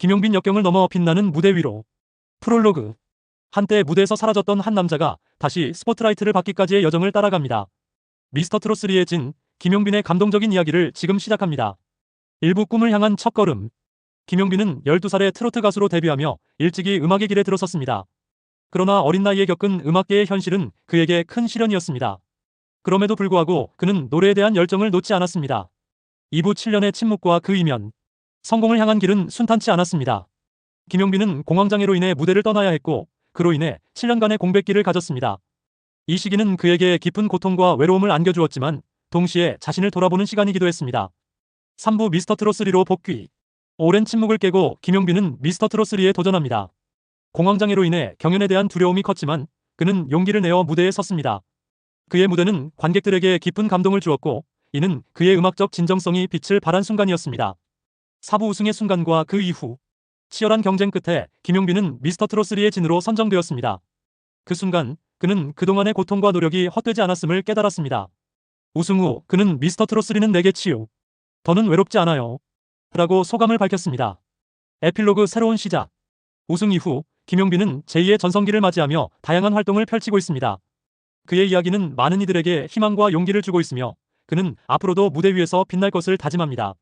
김용빈 역경을 넘어 빛나는 무대 위로. 프롤로그. 한때 무대에서 사라졌던 한 남자가 다시 스포트라이트를 받기까지의 여정을 따라갑니다. 미스터 트롯3의 진, 김용빈의 감동적인 이야기를 지금 시작합니다. 일부 꿈을 향한 첫걸음. 김용빈은 12살에 트로트 가수로 데뷔하며 일찍이 음악의 길에 들어섰습니다. 그러나 어린 나이에 겪은 음악계의 현실은 그에게 큰 시련이었습니다. 그럼에도 불구하고 그는 노래에 대한 열정을 놓지 않았습니다. 2부 7년의 침묵과 그 이면. 성공을 향한 길은 순탄치 않았습니다. 김용빈은 공황장애로 인해 무대를 떠나야 했고 그로 인해 7년간의 공백기를 가졌습니다. 이 시기는 그에게 깊은 고통과 외로움을 안겨주었지만 동시에 자신을 돌아보는 시간이기도 했습니다. 3부 미스터 트롯3로 복귀. 오랜 침묵을 깨고 김용빈은 미스터 트롯3에 도전합니다. 공황장애로 인해 경연에 대한 두려움이 컸지만 그는 용기를 내어 무대에 섰습니다. 그의 무대는 관객들에게 깊은 감동을 주었고 이는 그의 음악적 진정성이 빛을 발한 순간이었습니다. 4부 우승의 순간과 그 이후 치열한 경쟁 끝에 김용빈은 미스터 트롯3의 진으로 선정되었습니다. 그 순간 그는 그동안의 고통과 노력이 헛되지 않았음을 깨달았습니다. 우승 후 그는 미스터 트롯3는 내게 치유. 더는 외롭지 않아요. 라고 소감을 밝혔습니다. 에필로그 새로운 시작. 우승 이후 김용빈은 제2의 전성기를 맞이하며 다양한 활동을 펼치고 있습니다. 그의 이야기는 많은 이들에게 희망과 용기를 주고 있으며 그는 앞으로도 무대 위에서 빛날 것을 다짐합니다.